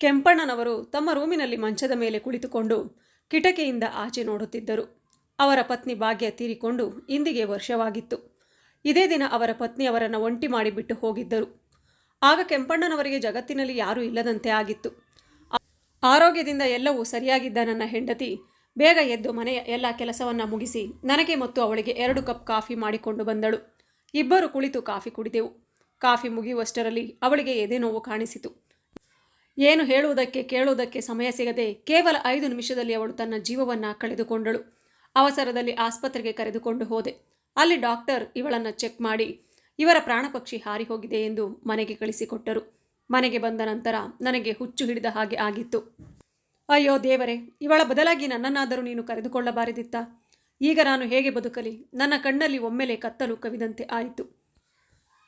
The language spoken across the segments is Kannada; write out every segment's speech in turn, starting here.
ಕೆಂಪಣ್ಣನವರು ತಮ್ಮ ರೂಮಿನಲ್ಲಿ ಮಂಚದ ಮೇಲೆ ಕುಳಿತುಕೊಂಡು ಕಿಟಕಿಯಿಂದ ಆಚೆ ನೋಡುತ್ತಿದ್ದರು. ಅವರ ಪತ್ನಿ ಭಾಗ್ಯ ತೀರಿಕೊಂಡು ಇಂದಿಗೆ ವರ್ಷವಾಗಿತ್ತು. ಇದೇ ದಿನ ಅವರ ಪತ್ನಿ ಅವರನ್ನು ಒಂಟಿ ಮಾಡಿಬಿಟ್ಟು ಹೋಗಿದ್ದರು. ಆಗ ಕೆಂಪಣ್ಣನವರಿಗೆ ಜಗತ್ತಿನಲ್ಲಿ ಯಾರೂ ಇಲ್ಲದಂತೆ ಆಗಿತ್ತು. ಆರೋಗ್ಯದಿಂದ ಎಲ್ಲವೂ ಸರಿಯಾಗಿದ್ದ ನನ್ನ ಹೆಂಡತಿ ಬೇಗ ಎದ್ದು ಮನೆಯ ಎಲ್ಲ ಕೆಲಸವನ್ನು ಮುಗಿಸಿ ನನಗೆ ಮತ್ತು ಅವಳಿಗೆ ಎರಡು ಕಪ್ ಕಾಫಿ ಮಾಡಿಕೊಂಡು ಬಂದಳು. ಇಬ್ಬರು ಕುಳಿತು ಕಾಫಿ ಕುಡಿದೆವು. ಕಾಫಿ ಮುಗಿಯುವಷ್ಟರಲ್ಲಿ ಅವಳಿಗೆ ಎದೆ ನೋವು ಕಾಣಿಸಿತು. ಏನು ಹೇಳುವುದಕ್ಕೆ, ಕೇಳುವುದಕ್ಕೆ ಸಮಯ ಸಿಗದೆ ಕೇವಲ ಐದು ನಿಮಿಷದಲ್ಲಿ ಅವಳು ತನ್ನ ಜೀವವನ್ನು ಕಳೆದುಕೊಂಡಳು. ಅವಸರದಲ್ಲಿ ಆಸ್ಪತ್ರೆಗೆ ಕರೆದುಕೊಂಡು ಹೋದೆ. ಅಲ್ಲಿ ಡಾಕ್ಟರ್ ಇವಳನ್ನು ಚೆಕ್ ಮಾಡಿ ಇವರ ಪ್ರಾಣಪಕ್ಷಿ ಹಾರಿ ಹೋಗಿದೆ ಎಂದು ಮನೆಗೆ ಕಳಿಸಿಕೊಟ್ಟರು. ಮನೆಗೆ ಬಂದ ನಂತರ ನನಗೆ ಹುಚ್ಚು ಹಿಡಿದ ಹಾಗೆ ಆಗಿತ್ತು. ಅಯ್ಯೋ ದೇವರೇ, ಇವಳ ಬದಲಾಗಿ ನನ್ನನ್ನಾದರೂ ನೀನು ಕರೆದುಕೊಳ್ಳಬಾರದಿತ್ತ? ಈಗ ನಾನು ಹೇಗೆ ಬದುಕಲಿ? ನನ್ನ ಕಣ್ಣಲ್ಲಿ ಒಮ್ಮೆಲೆ ಕತ್ತಲು ಕವಿದಂತೆ ಆಯಿತು.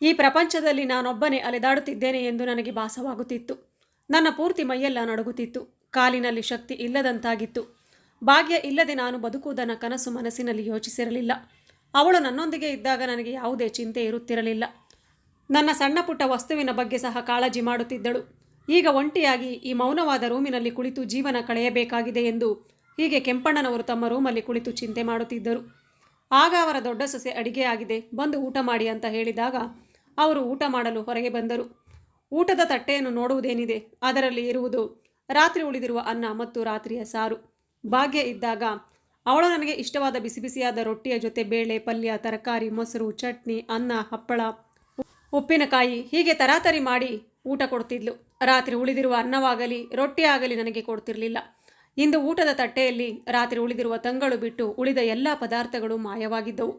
ಈ ಪ್ರಪಂಚದಲ್ಲಿ ನಾನೊಬ್ಬನೇ ಅಲೆದಾಡುತ್ತಿದ್ದೇನೆ ಎಂದು ನನಗೆ ಭಾಸವಾಗುತ್ತಿತ್ತು. ನನ್ನ ಪೂರ್ತಿ ಮೈಯೆಲ್ಲ ನಡುಗುತ್ತಿತ್ತು. ಕಾಲಿನಲ್ಲಿ ಶಕ್ತಿ ಇಲ್ಲದಂತಾಗಿತ್ತು. ಭಾಗ್ಯ ಇಲ್ಲದೆ ನಾನು ಬದುಕುವುದನ್ನು ಕನಸು ಮನಸ್ಸಿನಲ್ಲಿ ಯೋಚಿಸಿರಲಿಲ್ಲ. ಅವಳು ನನ್ನೊಂದಿಗೆ ಇದ್ದಾಗ ನನಗೆ ಯಾವುದೇ ಚಿಂತೆ ಇರುತ್ತಿರಲಿಲ್ಲ. ನನ್ನ ಸಣ್ಣ ಪುಟ್ಟ ವಸ್ತುವಿನ ಬಗ್ಗೆ ಸಹ ಕಾಳಜಿ ಮಾಡುತ್ತಿದ್ದಳು. ಈಗ ಒಂಟಿಯಾಗಿ ಈ ಮೌನವಾದ ರೂಮಿನಲ್ಲಿ ಕುಳಿತು ಜೀವನ ಕಳೆಯಬೇಕಾಗಿದೆ ಎಂದು ಹೀಗೆ ಕೆಂಪಣ್ಣನವರು ತಮ್ಮ ರೂಮಲ್ಲಿ ಕುಳಿತು ಚಿಂತೆ ಮಾಡುತ್ತಿದ್ದರು. ಆಗ ಅವರ ದೊಡ್ಡ ಸೊಸೆ ಅಡಿಗೆ ಆಗಿದೆ ಬಂದು ಊಟ ಮಾಡಿ ಅಂತ ಹೇಳಿದಾಗ ಅವರು ಊಟ ಮಾಡಲು ಹೊರಗೆ ಬಂದರು. ಊಟದ ತಟ್ಟೆಯನ್ನು ನೋಡುವುದೇನಿದೆ ಅದರಲ್ಲಿ ಇರುವುದು ರಾತ್ರಿ ಉಳಿದಿರುವ ಅನ್ನ ಮತ್ತು ರಾತ್ರಿಯ ಸಾರು. ಭಾಗ್ಯ ಇದ್ದಾಗ ಅವಳು ನನಗೆ ಇಷ್ಟವಾದ ಬಿಸಿ ಬಿಸಿಯಾದ ರೊಟ್ಟಿಯ ಜೊತೆ ಬೇಳೆ, ಪಲ್ಯ, ತರಕಾರಿ, ಮೊಸರು, ಚಟ್ನಿ, ಅನ್ನ, ಹಪ್ಪಳ, ಉಪ್ಪಿನಕಾಯಿ ಹೀಗೆ ತರಾತರಿ ಮಾಡಿ ಊಟ ಕೊಡ್ತಿದ್ಲು. ರಾತ್ರಿ ಉಳಿದಿರುವ ಅನ್ನವಾಗಲಿ ರೊಟ್ಟಿ ಆಗಲಿ ನನಗೆ ಕೊಡ್ತಿರಲಿಲ್ಲ. ಇಂದು ಊಟದ ತಟ್ಟೆಯಲ್ಲಿ ರಾತ್ರಿ ಉಳಿದಿರುವ ತಂಗಳು ಬಿಟ್ಟು ಉಳಿದ ಎಲ್ಲ ಪದಾರ್ಥಗಳು ಮಾಯವಾಗಿದ್ದವು.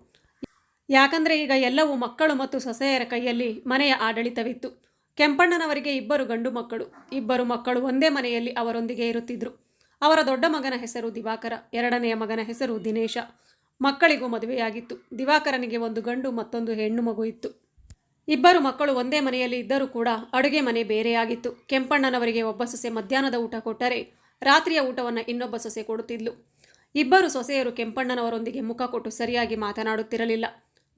ಯಾಕಂದರೆ ಈಗ ಎಲ್ಲವೂ ಮಕ್ಕಳು ಮತ್ತು ಸೊಸೆಯರ ಕೈಯಲ್ಲಿ ಮನೆಯ ಆಡಳಿತವಿತ್ತು. ಕೆಂಪಣ್ಣನವರಿಗೆ ಇಬ್ಬರು ಗಂಡು ಮಕ್ಕಳು. ಇಬ್ಬರು ಮಕ್ಕಳು ಒಂದೇ ಮನೆಯಲ್ಲಿ ಅವರೊಂದಿಗೆ ಇರುತ್ತಿದ್ದರು ಅವರ ದೊಡ್ಡ ಮಗನ ಹೆಸರು ದಿವಾಕರ, ಎರಡನೆಯ ಮಗನ ಹೆಸರು ದಿನೇಶ. ಮಕ್ಕಳಿಗೂ ಮದುವೆಯಾಗಿತ್ತು. ದಿವಾಕರನಿಗೆ ಒಂದು ಗಂಡು, ಮತ್ತೊಂದು ಹೆಣ್ಣು ಮಗು ಇತ್ತು. ಇಬ್ಬರು ಮಕ್ಕಳು ಒಂದೇ ಮನೆಯಲ್ಲಿ ಇದ್ದರೂ ಕೂಡ ಅಡುಗೆ ಮನೆ ಬೇರೆಯಾಗಿತ್ತು. ಕೆಂಪಣ್ಣನವರಿಗೆ ಒಬ್ಬ ಸೊಸೆ ಮಧ್ಯಾಹ್ನದ ಊಟ ಕೊಟ್ಟರೆ ರಾತ್ರಿಯ ಊಟವನ್ನು ಇನ್ನೊಬ್ಬ ಸೊಸೆ ಕೊಡುತ್ತಿದ್ಲು. ಇಬ್ಬರು ಸೊಸೆಯರು ಕೆಂಪಣ್ಣನವರೊಂದಿಗೆ ಮುಖ ಕೊಟ್ಟು ಸರಿಯಾಗಿ ಮಾತನಾಡುತ್ತಿರಲಿಲ್ಲ.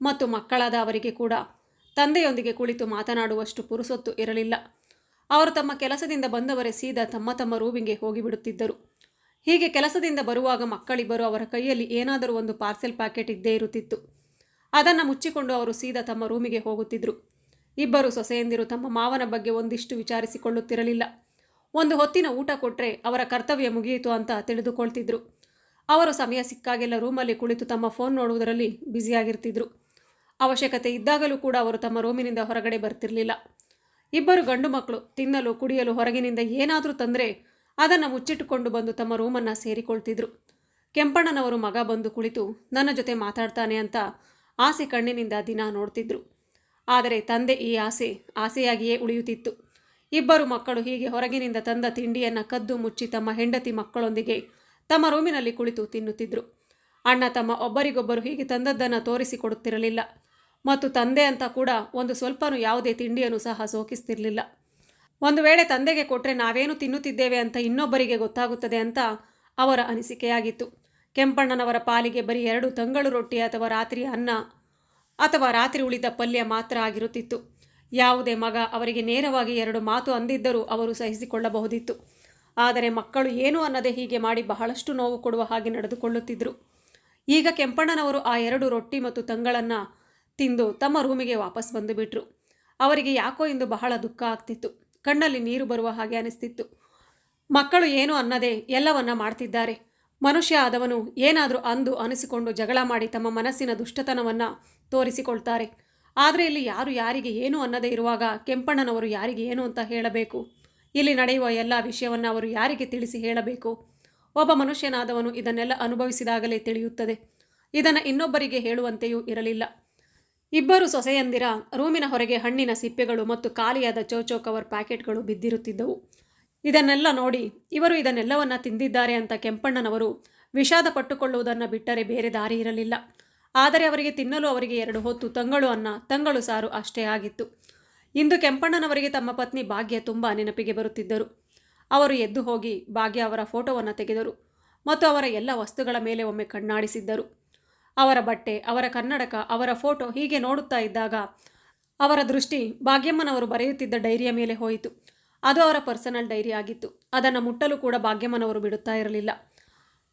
ಮತ್ತು ಮಕ್ಕಳಾದ ಅವರಿಗೆ ಕೂಡ ತಂದೆಯೊಂದಿಗೆ ಕುಳಿತು ಮಾತನಾಡುವಷ್ಟು ಪುರುಸೊತ್ತು ಇರಲಿಲ್ಲ. ಅವರು ತಮ್ಮ ಕೆಲಸದಿಂದ ಬಂದವರೇ ಸೀದಾ ತಮ್ಮ ತಮ್ಮ ರೂಮಿಗೆ ಹೋಗಿಬಿಡುತ್ತಿದ್ದರು. ಹೀಗೆ ಕೆಲಸದಿಂದ ಬರುವಾಗ ಮಕ್ಕಳಿಬ್ಬರು ಅವರ ಕೈಯಲ್ಲಿ ಏನಾದರೂ ಒಂದು ಪಾರ್ಸೆಲ್ ಪ್ಯಾಕೆಟ್ ಇದ್ದೇ ಇರುತ್ತಿತ್ತು. ಅದನ್ನು ಮುಚ್ಚಿಕೊಂಡು ಅವರು ಸೀದಾ ತಮ್ಮ ರೂಮಿಗೆ ಹೋಗುತ್ತಿದ್ದರು ಇಬ್ಬರು ಸೊಸೆಯಂದಿರು ತಮ್ಮ ಮಾವನ ಬಗ್ಗೆ ಒಂದಿಷ್ಟು ವಿಚಾರಿಸಿಕೊಳ್ಳುತ್ತಿರಲಿಲ್ಲ. ಒಂದು ಹೊತ್ತಿನ ಊಟ ಕೊಟ್ಟರೆ ಅವರ ಕರ್ತವ್ಯ ಮುಗಿಯಿತು ಅಂತ ತಿಳಿದುಕೊಳ್ತಿದ್ರು. ಅವರು ಸಮಯ ಸಿಕ್ಕಾಗೆಲ್ಲ ರೂಮಲ್ಲಿ ಕುಳಿತು ತಮ್ಮ ಫೋನ್ ನೋಡುವುದರಲ್ಲಿ ಬ್ಯುಸಿಯಾಗಿರ್ತಿದ್ರು. ಅವಶ್ಯಕತೆ ಇದ್ದಾಗಲೂ ಕೂಡ ಅವರು ತಮ್ಮ ರೂಮಿನಿಂದ ಹೊರಗಡೆ ಬರ್ತಿರಲಿಲ್ಲ. ಇಬ್ಬರು ಗಂಡು ಮಕ್ಕಳು ತಿನ್ನಲು, ಕುಡಿಯಲು, ಹೊರಗಿನಿಂದ ಏನಾದರೂ ತಂದರೆ ಅದನ್ನು ಮುಚ್ಚಿಟ್ಟುಕೊಂಡು ಬಂದು ತಮ್ಮ ರೂಮನ್ನು ಸೇರಿಕೊಳ್ತಿದ್ರು. ಕೆಂಪಣ್ಣನವರು ಮಗ ಬಂದು ಕುಳಿತು, ನನ್ನ ಜೊತೆ ಮಾತಾಡ್ತಾನೆ ಅಂತ ಆಸೆ ಕಣ್ಣಿನಿಂದ ದಿನ ನೋಡ್ತಿದ್ರು. ಆದರೆ ತಂದೆ ಈ ಆಸೆ ಆಸೆಯಾಗಿಯೇ ಉಳಿಯುತ್ತಿತ್ತು. ಇಬ್ಬರು ಮಕ್ಕಳು ಹೀಗೆ ಹೊರಗಿನಿಂದ ತಂದ ತಿಂಡಿಯನ್ನು ಕದ್ದು ಮುಚ್ಚಿ ತಮ್ಮ ಹೆಂಡತಿ ಮಕ್ಕಳೊಂದಿಗೆ ತಮ್ಮ ರೂಮಿನಲ್ಲಿ ಕುಳಿತು ತಿನ್ನುತ್ತಿದ್ರು. ಅಣ್ಣ ತಮ್ಮ ಒಬ್ಬರಿಗೊಬ್ಬರು ಹೀಗೆ ತಂದದ್ದನ್ನು ತೋರಿಸಿಕೊಡುತ್ತಿರಲಿಲ್ಲ. ಮತ್ತು ತಂದೆ ಅಂತ ಕೂಡ ಒಂದು ಸ್ವಲ್ಪನೂ ಯಾವುದೇ ತಿಂಡಿಯನ್ನು ಸಹ ಸೋಕಿಸ್ತಿರಲಿಲ್ಲ. ಒಂದು ವೇಳೆ ತಂದೆಗೆ ಕೊಟ್ಟರೆ ನಾವೇನು ತಿನ್ನುತ್ತಿದ್ದೇವೆ ಅಂತ ಇನ್ನೊಬ್ಬರಿಗೆ ಗೊತ್ತಾಗುತ್ತದೆ ಅಂತ ಅವರ ಅನಿಸಿಕೆಯಾಗಿತ್ತು. ಕೆಂಪಣ್ಣನವರ ಪಾಲಿಗೆ ಬರೀ ಎರಡು ತಂಗಳು ರೊಟ್ಟಿ ಅಥವಾ ರಾತ್ರಿ ಅನ್ನ ಅಥವಾ ರಾತ್ರಿ ಉಳಿದ ಪಲ್ಯ ಮಾತ್ರ ಆಗಿರುತ್ತಿತ್ತು. ಯಾವುದೇ ಮಗ ಅವರಿಗೆ ನೇರವಾಗಿ ಎರಡು ಮಾತು ಅಂದಿದ್ದರೂ ಅವರು ಸಹಿಸಿಕೊಳ್ಳಬಹುದಿತ್ತು. ಆದರೆ ಮಕ್ಕಳು ಏನು ಅನ್ನದೆ ಹೀಗೆ ಮಾಡಿ ಬಹಳಷ್ಟು ನೋವು ಕೊಡುವ ಹಾಗೆ ನಡೆದುಕೊಳ್ಳುತ್ತಿದ್ದರು ಈಗ ಕೆಂಪಣ್ಣನವರು ಆ ಎರಡು ರೊಟ್ಟಿ ಮತ್ತು ತಂಗಳನ್ನು ತಿಂದು ತಮ್ಮ ರೂಮಿಗೆ ವಾಪಸ್ ಬಂದುಬಿಟ್ರು. ಅವರಿಗೆ ಯಾಕೋ ಇಂದು ಬಹಳ ದುಃಖ ಆಗ್ತಿತ್ತು. ಕಣ್ಣಲ್ಲಿ ನೀರು ಬರುವ ಹಾಗೆ ಅನಿಸ್ತಿತ್ತು. ಮಕ್ಕಳು ಏನು ಅನ್ನದೇ ಎಲ್ಲವನ್ನ ಮಾಡ್ತಿದ್ದಾರೆ. ಮನುಷ್ಯ ಆದವನು ಏನಾದರೂ ಅಂದು ಅನಿಸಿಕೊಂಡು ಜಗಳ ಮಾಡಿ ತಮ್ಮ ಮನಸ್ಸಿನ ದುಷ್ಟತನವನ್ನು ತೋರಿಸಿಕೊಳ್ತಾರೆ. ಆದರೆ ಇಲ್ಲಿ ಯಾರು ಯಾರಿಗೆ ಏನು ಅನ್ನದೇ ಇರುವಾಗ ಕೆಂಪಣ್ಣನವರು ಯಾರಿಗೆ ಏನು ಅಂತ ಹೇಳಬೇಕು? ಇಲ್ಲಿ ನಡೆಯುವ ಎಲ್ಲ ವಿಷಯವನ್ನು ಅವರು ಯಾರಿಗೆ ತಿಳಿಸಿ ಹೇಳಬೇಕು? ಒಬ್ಬ ಮನುಷ್ಯನಾದವನು ಇದನ್ನೆಲ್ಲ ಅನುಭವಿಸಿದಾಗಲೇ ತಿಳಿಯುತ್ತದೆ. ಇದನ್ನು ಇನ್ನೊಬ್ಬರಿಗೆ ಹೇಳುವಂತೆಯೂ ಇರಲಿಲ್ಲ. ಇಬ್ಬರು ಸೊಸೆಯಂದಿರ ರೂಮಿನ ಹೊರಗೆ ಹಣ್ಣಿನ ಸಿಪ್ಪೆಗಳು ಮತ್ತು ಖಾಲಿಯಾದ ಚೌಚೋ ಕವರ್ ಪ್ಯಾಕೆಟ್ಗಳು ಬಿದ್ದಿರುತ್ತಿದ್ದವು. ಇದನ್ನೆಲ್ಲ ನೋಡಿ ಇವರು ಇದನ್ನೆಲ್ಲವನ್ನ ತಿಂದಿದ್ದಾರೆ ಅಂತ ಕೆಂಪಣ್ಣನವರು ವಿಷಾದ ಪಟ್ಟುಕೊಳ್ಳುವುದನ್ನು ಬಿಟ್ಟರೆ ಬೇರೆ ದಾರಿ ಇರಲಿಲ್ಲ. ಆದರೆ ಅವರಿಗೆ ತಿನ್ನಲು ಅವರಿಗೆ ಎರಡು ಹೊತ್ತು ತಂಗಳು ಅನ್ನ, ತಂಗಳು ಸಾರು ಅಷ್ಟೇ ಆಗಿತ್ತು. ಇಂದು ಕೆಂಪಣ್ಣನವರಿಗೆ ತಮ್ಮ ಪತ್ನಿ ಭಾಗ್ಯ ತುಂಬ ನೆನಪಿಗೆ ಬರುತ್ತಿದ್ದರು. ಅವರು ಎದ್ದು ಹೋಗಿ ಭಾಗ್ಯ ಅವರ ಫೋಟೋವನ್ನು ತೆಗೆದರು ಮತ್ತು ಅವರ ಎಲ್ಲ ವಸ್ತುಗಳ ಮೇಲೆ ಒಮ್ಮೆ ಕಣ್ಣಾಡಿಸಿದ್ದರು. ಅವರ ಬಟ್ಟೆ, ಅವರ ಕನ್ನಡಕ, ಅವರ ಫೋಟೋ ಹೀಗೆ ನೋಡುತ್ತಾ ಇದ್ದಾಗ ಅವರ ದೃಷ್ಟಿ ಭಾಗ್ಯಮ್ಮನವರು ಬರೆಯುತ್ತಿದ್ದ ಡೈರಿಯ ಮೇಲೆ ಹೋಯಿತು. ಅದು ಅವರ ಪರ್ಸನಲ್ ಡೈರಿ ಆಗಿತ್ತು. ಅದನ್ನು ಮುಟ್ಟಲು ಕೂಡ ಭಾಗ್ಯಮ್ಮನವರು ಬಿಡುತ್ತಾ ಇರಲಿಲ್ಲ.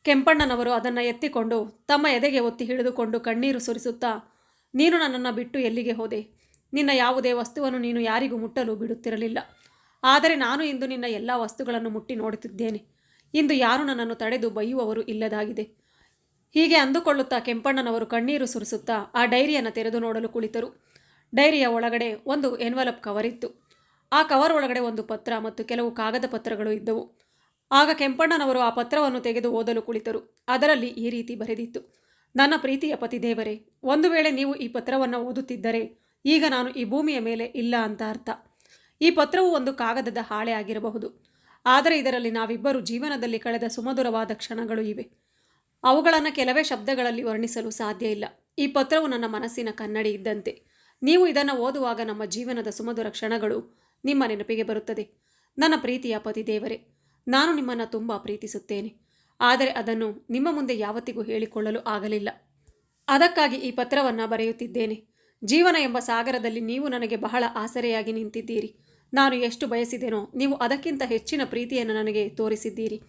ಕೆಂಪಣ್ಣನವರು ಅದನ್ನು ಎತ್ತಿಕೊಂಡು ತಮ್ಮ ಎದೆಗೆ ಒತ್ತಿ ಹಿಡಿದುಕೊಂಡು ಕಣ್ಣೀರು ಸುರಿಸುತ್ತಾ, ನೀನು ನನ್ನನ್ನು ಬಿಟ್ಟು ಎಲ್ಲಿಗೆ ಹೋದೆ? ನಿನ್ನ ಯಾವುದೇ ವಸ್ತುವನ್ನು ನೀನು ಯಾರಿಗೂ ಮುಟ್ಟಲು ಬಿಡುತ್ತಿರಲಿಲ್ಲ. ಆದರೆ ನಾನು ಇಂದು ನಿನ್ನ ಎಲ್ಲ ವಸ್ತುಗಳನ್ನು ಮುಟ್ಟಿ ನೋಡುತ್ತಿದ್ದೇನೆ. ಇಂದು ಯಾರು ನನ್ನನ್ನು ತಡೆದು ಬೈಯುವವರು ಇಲ್ಲದಾಗಿದೆ. ಹೀಗೆ ಅಂದುಕೊಳ್ಳುತ್ತಾ ಕೆಂಪಣ್ಣನವರು ಕಣ್ಣೀರು ಸುರಿಸುತ್ತಾ ಆ ಡೈರಿಯನ್ನು ತೆರೆದು ನೋಡಲು ಕುಳಿತರು. ಡೈರಿಯ ಒಳಗಡೆ ಒಂದು ಎನ್ವಲಪ್ ಕವರ್ ಇತ್ತು ಆ ಕವರ್ ಒಳಗಡೆ ಒಂದು ಪತ್ರ ಮತ್ತು ಕೆಲವು ಕಾಗದ ಪತ್ರಗಳು ಇದ್ದವು. ಆಗ ಕೆಂಪಣ್ಣನವರು ಆ ಪತ್ರವನ್ನು ತೆಗೆದು ಓದಲು ಕುಳಿತರು. ಅದರಲ್ಲಿ ಈ ರೀತಿ ಬರೆದಿತ್ತು. ನನ್ನ ಪ್ರೀತಿಯ ಪತಿದೇವರೇ ಒಂದು ವೇಳೆ ನೀವು ಈ ಪತ್ರವನ್ನು ಓದುತ್ತಿದ್ದರೆ, ಈಗ ನಾನು ಈ ಭೂಮಿಯ ಮೇಲೆ ಇಲ್ಲ ಅಂತ ಅರ್ಥ. ಈ ಪತ್ರವು ಒಂದು ಕಾಗದದ ಹಾಳೆ ಆಗಿರಬಹುದು. ಆದರೆ ಇದರಲ್ಲಿ ನಾವಿಬ್ಬರು ಜೀವನದಲ್ಲಿ ಕಳೆದ ಸುಮಧುರವಾದ ಕ್ಷಣಗಳು ಇವೆ. ಅವುಗಳನ್ನು ಕೆಲವೇ ಶಬ್ದಗಳಲ್ಲಿ ವರ್ಣಿಸಲು ಸಾಧ್ಯ ಇಲ್ಲ. ಈ ಪತ್ರವು ನನ್ನ ಮನಸ್ಸಿನ ಕನ್ನಡಿ ಇದ್ದಂತೆ. ನೀವು ಇದನ್ನು ಓದುವಾಗ ನಮ್ಮ ಜೀವನದ ಸುಮಧುರ ಕ್ಷಣಗಳು ನಿಮ್ಮ ನೆನಪಿಗೆ ಬರುತ್ತದೆ. ನನ್ನ ಪ್ರೀತಿಯ ಪತಿದೇವರೇ ನಾನು ನಿಮ್ಮನ್ನು ತುಂಬ ಪ್ರೀತಿಸುತ್ತೇನೆ. ಆದರೆ ಅದನ್ನು ನಿಮ್ಮ ಮುಂದೆ ಯಾವತ್ತಿಗೂ ಹೇಳಿಕೊಳ್ಳಲು ಆಗಲಿಲ್ಲ. ಅದಕ್ಕಾಗಿ ಈ ಪತ್ರವನ್ನು ಬರೆಯುತ್ತಿದ್ದೇನೆ. ಜೀವನ ಎಂಬ ಸಾಗರದಲ್ಲಿ ನೀವು ನನಗೆ ಬಹಳ ಆಸರೆಯಾಗಿ ನಿಂತಿದ್ದೀರಿ. ನಾನು ಎಷ್ಟು ಬಯಸಿದೆನೋ ನೀವು ಅದಕ್ಕಿಂತ ಹೆಚ್ಚಿನ ಪ್ರೀತಿಯನ್ನು ನನಗೆ ತೋರಿಸಿದ್ದೀರಿ.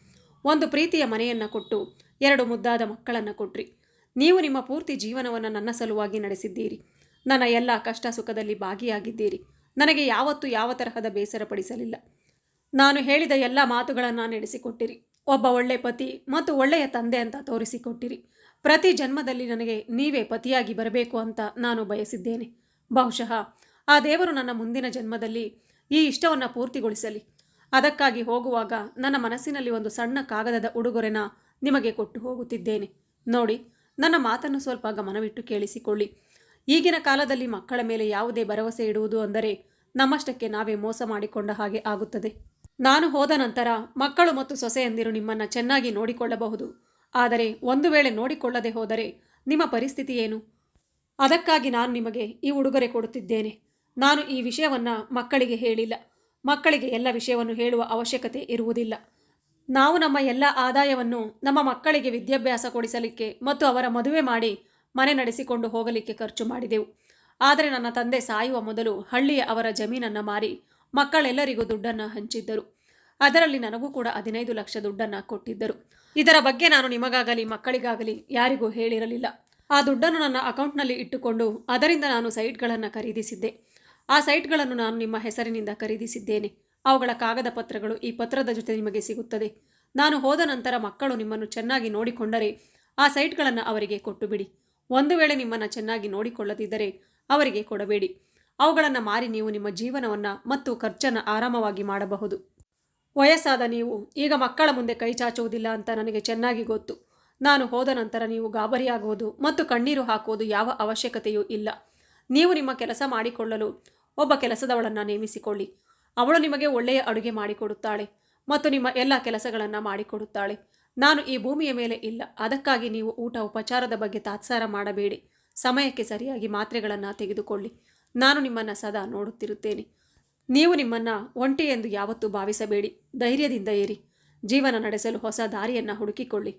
ಒಂದು ಪ್ರೀತಿಯ ಮನೆಯನ್ನು ಕೊಟ್ಟು ಎರಡು ಮುದ್ದಾದ ಮಕ್ಕಳನ್ನು ಕೊಟ್ರಿ. ನೀವು ನಿಮ್ಮ ಪೂರ್ತಿ ಜೀವನವನ್ನು ನನ್ನ ಸಲುವಾಗಿ ನಡೆಸಿದ್ದೀರಿ. ನನ್ನ ಎಲ್ಲ ಕಷ್ಟ ಸುಖದಲ್ಲಿ ಭಾಗಿಯಾಗಿದ್ದೀರಿ. ನನಗೆ ಯಾವತ್ತೂ ಯಾವ ತರಹದ ಬೇಸರ ಪಡಿಸಲಿಲ್ಲ ನಾನು ಹೇಳಿದ ಎಲ್ಲ ಮಾತುಗಳನ್ನು ನಡೆಸಿಕೊಟ್ಟಿರಿ ಒಬ್ಬ ಒಳ್ಳೆ ಪತಿ ಮತ್ತು ಒಳ್ಳೆಯ ತಂದೆ ಅಂತ ತೋರಿಸಿಕೊಟ್ಟಿರಿ. ಪ್ರತಿ ಜನ್ಮದಲ್ಲಿ ನನಗೆ ನೀವೇ ಪತಿಯಾಗಿ ಬರಬೇಕು ಅಂತ ನಾನು ಬಯಸಿದ್ದೇನೆ. ಬಹುಶಃ ಆ ದೇವರು ನನ್ನ ಮುಂದಿನ ಜನ್ಮದಲ್ಲಿ ಈ ಇಷ್ಟವನ್ನು ಪೂರ್ತಿಗೊಳಿಸಲಿ. ಅದಕ್ಕಾಗಿ ಹೋಗುವಾಗ ನನ್ನ ಮನಸ್ಸಿನಲ್ಲಿ ಒಂದು ಸಣ್ಣ ಕಾಗದದ ಉಡುಗೊರೆನ ನಿಮಗೆ ಕೊಟ್ಟು ಹೋಗುತ್ತಿದ್ದೇನೆ. ನೋಡಿ, ನನ್ನ ಮಾತನ್ನು ಸ್ವಲ್ಪ ಗಮನವಿಟ್ಟು ಕೇಳಿಸಿಕೊಳ್ಳಿ. ಈಗಿನ ಕಾಲದಲ್ಲಿ ಮಕ್ಕಳ ಮೇಲೆ ಯಾವುದೇ ಭರವಸೆ ಇಡುವುದು ಅಂದರೆ ನಮ್ಮಷ್ಟಕ್ಕೆ ನಾವೇ ಮೋಸ ಮಾಡಿಕೊಂಡ ಹಾಗೆ ಆಗುತ್ತದೆ. ನಾನು ಹೋದ ನಂತರ ಮಕ್ಕಳು ಮತ್ತು ಸೊಸೆಯಂದಿರು ನಿಮ್ಮನ್ನು ಚೆನ್ನಾಗಿ ನೋಡಿಕೊಳ್ಳಬಹುದು. ಆದರೆ ಒಂದು ವೇಳೆ ನೋಡಿಕೊಳ್ಳದೆ ಹೋದರೆ ನಿಮ್ಮ ಪರಿಸ್ಥಿತಿ ಏನು? ಅದಕ್ಕಾಗಿ ನಾನು ನಿಮಗೆ ಈ ಉಡುಗೊರೆ ಕೊಡುತ್ತಿದ್ದೇನೆ. ನಾನು ಈ ವಿಷಯವನ್ನು ಮಕ್ಕಳಿಗೆ ಹೇಳಿಲ್ಲ. ಮಕ್ಕಳಿಗೆ ಎಲ್ಲ ವಿಷಯವನ್ನು ಹೇಳುವ ಅವಶ್ಯಕತೆ ಇರುವುದಿಲ್ಲ. ನಾವು ನಮ್ಮ ಎಲ್ಲ ಆದಾಯವನ್ನು ನಮ್ಮ ಮಕ್ಕಳಿಗೆ ವಿದ್ಯಾಭ್ಯಾಸ ಕೊಡಿಸಲಿಕ್ಕೆ ಮತ್ತು ಅವರ ಮದುವೆ ಮಾಡಿ ಮನೆ ನಡೆಸಿಕೊಂಡು ಹೋಗಲಿಕ್ಕೆ ಖರ್ಚು ಮಾಡಿದೆವು. ಆದರೆ ನನ್ನ ತಂದೆ ಸಾಯುವ ಮೊದಲು ಹಳ್ಳಿಯ ಅವರ ಜಮೀನನ್ನು ಮಾರಿ ಮಕ್ಕಳೆಲ್ಲರಿಗೂ ದುಡ್ಡನ್ನು ಹಂಚಿದ್ದರು. ಅದರಲ್ಲಿ ನನಗೂ ಕೂಡ ಹದಿನೈದು ಲಕ್ಷ ದುಡ್ಡನ್ನು ಕೊಟ್ಟಿದ್ದರು. ಇದರ ಬಗ್ಗೆ ನಾನು ನಿಮಗಾಗಲಿ ಮಕ್ಕಳಿಗಾಗಲಿ ಯಾರಿಗೂ ಹೇಳಿರಲಿಲ್ಲ. ಆ ದುಡ್ಡನ್ನು ನನ್ನ ಅಕೌಂಟ್ನಲ್ಲಿ ಇಟ್ಟುಕೊಂಡು ಅದರಿಂದ ನಾನು ಸೈಟ್ಗಳನ್ನು ಖರೀದಿಸಿದ್ದೆ. ಆ ಸೈಟ್ಗಳನ್ನು ನಾನು ನಿಮ್ಮ ಹೆಸರಿನಿಂದ ಖರೀದಿಸಿದ್ದೇನೆ. ಅವುಗಳ ಕಾಗದ ಪತ್ರಗಳು ಈ ಪತ್ರದ ಜೊತೆ ನಿಮಗೆ ಸಿಗುತ್ತದೆ. ನಾನು ಹೋದ ನಂತರ ಮಕ್ಕಳು ನಿಮ್ಮನ್ನು ಚೆನ್ನಾಗಿ ನೋಡಿಕೊಂಡರೆ ಆ ಸೈಟ್ಗಳನ್ನು ಅವರಿಗೆ ಕೊಟ್ಟು ಬಿಡಿ ಒಂದು ವೇಳೆ ನಿಮ್ಮನ್ನು ಚೆನ್ನಾಗಿ ನೋಡಿಕೊಳ್ಳದಿದ್ದರೆ ಅವರಿಗೆ ಕೊಡಬೇಡಿ. ಅವುಗಳನ್ನು ಮಾರಿ ನೀವು ನಿಮ್ಮ ಜೀವನವನ್ನು ಮತ್ತು ಖರ್ಚನ್ನು ಆರಾಮವಾಗಿ ಮಾಡಬಹುದು. ವಯಸ್ಸಾದ ನೀವು, ಈಗ ಮಕ್ಕಳ ಮುಂದೆ ಕೈ ಚಾಚುವುದಿಲ್ಲ ಅಂತ ನನಗೆ ಚೆನ್ನಾಗಿ ಗೊತ್ತು. ನಾನು ಹೋದ ನಂತರ ನೀವು ಗಾಬರಿಯಾಗುವುದು ಮತ್ತು ಕಣ್ಣೀರು ಹಾಕುವುದು ಯಾವ ಅವಶ್ಯಕತೆಯೂ ಇಲ್ಲ. ನೀವು ನಿಮ್ಮ ಕೆಲಸ ಮಾಡಿಕೊಳ್ಳಲು ಒಬ್ಬ ಕೆಲಸದವಳನ್ನು ನೇಮಿಸಿಕೊಳ್ಳಿ. ಅವಳು ನಿಮಗೆ ಒಳ್ಳೆಯ ಅಡುಗೆ ಮಾಡಿಕೊಡುತ್ತಾಳೆ ಮತ್ತು ನಿಮ್ಮ ಎಲ್ಲ ಕೆಲಸಗಳನ್ನು ಮಾಡಿಕೊಡುತ್ತಾಳೆ. ನಾನು ಈ ಭೂಮಿಯ ಮೇಲೆ ಇಲ್ಲ. ಅದಕ್ಕಾಗಿ ನೀವು ಊಟ ಉಪಚಾರದ ಬಗ್ಗೆ ತಾತ್ಸಾರ ಮಾಡಬೇಡಿ. ಸಮಯಕ್ಕೆ ಸರಿಯಾಗಿ ಮಾತ್ರೆಗಳನ್ನು ತೆಗೆದುಕೊಳ್ಳಿ. ನಾನು ನಿಮ್ಮನ್ನು ಸದಾ ನೋಡುತ್ತಿರುತ್ತೇನೆ. ನೀವು ನಿಮ್ಮನ್ನು ಒಂಟಿ ಎಂದು ಯಾವತ್ತೂ ಭಾವಿಸಬೇಡಿ. ಧೈರ್ಯದಿಂದ ಏರಿ ಜೀವನ ನಡೆಸಲು ಹೊಸ ದಾರಿಯನ್ನು ಹುಡುಕಿಕೊಳ್ಳಿ.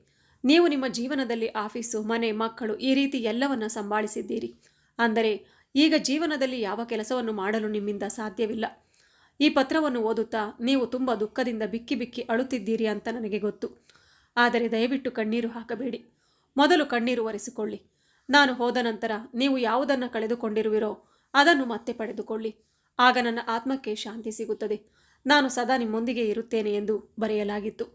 ನೀವು ನಿಮ್ಮ ಜೀವನದಲ್ಲಿ ಆಫೀಸು, ಮನೆ, ಮಕ್ಕಳು ಈ ರೀತಿ ಎಲ್ಲವನ್ನು ಸಂಭಾಳಿಸಿದ್ದೀರಿ. ಅಂದರೆ ಈಗ ಜೀವನದಲ್ಲಿ ಯಾವ ಕೆಲಸವನ್ನು ಮಾಡಲು ನಿಮ್ಮಿಂದ ಸಾಧ್ಯವಿಲ್ಲ. ಈ ಪತ್ರವನ್ನು ಓದುತ್ತಾ ನೀವು ತುಂಬ ದುಃಖದಿಂದ ಬಿಕ್ಕಿ ಬಿಕ್ಕಿ ಅಳುತ್ತಿದ್ದೀರಿ ಅಂತ ನನಗೆ ಗೊತ್ತು. ಆದರೆ ದಯವಿಟ್ಟು ಕಣ್ಣೀರು ಹಾಕಬೇಡಿ. ಮೊದಲು ಕಣ್ಣೀರು ಒರೆಸಿಕೊಳ್ಳಿ. ನಾನು ಹೋದ ನಂತರ ನೀವು ಯಾವುದನ್ನು ಕಳೆದುಕೊಂಡಿರುವಿರೋ ಅದನ್ನು ಮತ್ತೆ ಪಡೆದುಕೊಳ್ಳಿ. ಆಗ ನನ್ನ ಆತ್ಮಕ್ಕೆ ಶಾಂತಿ ಸಿಗುತ್ತದೆ. ನಾನು ಸದಾ ನಿಮ್ಮೊಂದಿಗೆ ಇರುತ್ತೇನೆ ಎಂದು ಬರೆಯಲಾಗಿತ್ತು.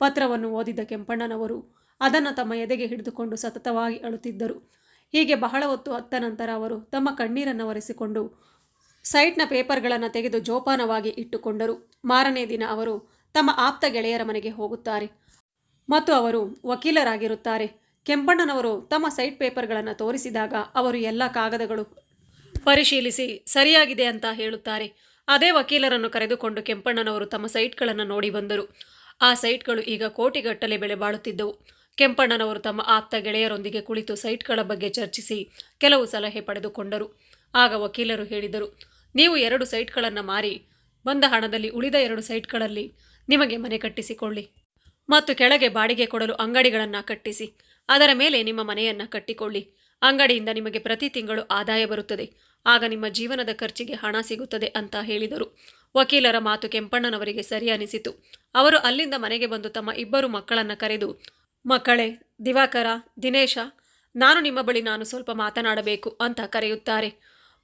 ಪತ್ರವನ್ನು ಓದಿದ ಕೆಂಪಣ್ಣನವರು ಅದನ್ನು ತಮ್ಮ ಎದೆಗೆ ಹಿಡಿದುಕೊಂಡು ಸತತವಾಗಿ ಅಳುತ್ತಿದ್ದರು. ಹೀಗೆ ಬಹಳ ಹೊತ್ತು ಹತ್ತ ನಂತರ ಅವರು ತಮ್ಮ ಕಣ್ಣೀರನ್ನು ಒರೆಸಿಕೊಂಡು ಸೈಟ್ನ ಪೇಪರ್ಗಳನ್ನು ತೆಗೆದು ಜೋಪಾನವಾಗಿ ಇಟ್ಟುಕೊಂಡರು. ಮಾರನೇ ದಿನ ಅವರು ತಮ್ಮ ಆಪ್ತ ಗೆಳೆಯರ ಮನೆಗೆ ಹೋಗುತ್ತಾರೆ. ಮತ್ತು ಅವರು ವಕೀಲರಾಗಿರುತ್ತಾರೆ. ಕೆಂಪಣ್ಣನವರು ತಮ್ಮ ಸೈಟ್ ಪೇಪರ್ಗಳನ್ನು ತೋರಿಸಿದಾಗ ಅವರು ಎಲ್ಲ ಕಾಗದಗಳು ಪರಿಶೀಲಿಸಿ ಸರಿಯಾಗಿದೆ ಅಂತ ಹೇಳುತ್ತಾರೆ. ಅದೇ ವಕೀಲರನ್ನು ಕರೆದುಕೊಂಡು ಕೆಂಪಣ್ಣನವರು ತಮ್ಮ ಸೈಟ್ಗಳನ್ನು ನೋಡಿ ಬಂದರು. ಆ ಸೈಟ್ಗಳು ಈಗ ಕೋಟಿಗಟ್ಟಲೆ ಬೆಲೆ ಬಾಳುತ್ತಿದ್ದವು ಕೆಂಪಣ್ಣನವರು ತಮ್ಮ ಆಪ್ತ ಗೆಳೆಯರೊಂದಿಗೆ ಕುಳಿತು ಸೈಟ್ಗಳ ಬಗ್ಗೆ ಚರ್ಚಿಸಿ ಕೆಲವು ಸಲಹೆ ಪಡೆದುಕೊಂಡರು. ಆಗ ವಕೀಲರು ಹೇಳಿದರು, ನೀವು ಎರಡು ಸೈಟ್ಗಳನ್ನು ಮಾರಿ, ಬಂದ ಹಣದಲ್ಲಿ ಉಳಿದ ಎರಡು ಸೈಟ್ಗಳಲ್ಲಿ ನಿಮಗೆ ಮನೆ ಕಟ್ಟಿಸಿಕೊಳ್ಳಿ ಮತ್ತು ಕೆಳಗೆ ಬಾಡಿಗೆ ಕೊಡಲು ಅಂಗಡಿಗಳನ್ನು ಕಟ್ಟಿಸಿ, ಅದರ ಮೇಲೆ ನಿಮ್ಮ ಮನೆಯನ್ನು ಕಟ್ಟಿಕೊಳ್ಳಿ. ಅಂಗಡಿಯಿಂದ ನಿಮಗೆ ಪ್ರತಿ ತಿಂಗಳು ಆದಾಯ ಬರುತ್ತದೆ. ಆಗ ನಿಮ್ಮ ಜೀವನದ ಖರ್ಚಿಗೆ ಹಣ ಸಿಗುತ್ತದೆ ಅಂತ ಹೇಳಿದರು. ವಕೀಲರ ಮಾತು ಕೆಂಪಣ್ಣನವರಿಗೆ ಸರಿ ಅನಿಸಿತು. ಅವರು ಅಲ್ಲಿಂದ ಮನೆಗೆ ಬಂದು ತಮ್ಮ ಇಬ್ಬರು ಮಕ್ಕಳನ್ನು ಕರೆದು ಮಕ್ಕಳೇ, ದಿವಾಕರ, ದಿನೇಶ, ನಾನು ನಿಮ್ಮ ಬಳಿ ನಾನು ಸ್ವಲ್ಪ ಮಾತನಾಡಬೇಕು ಅಂತ ಕರೆಯುತ್ತಾರೆ.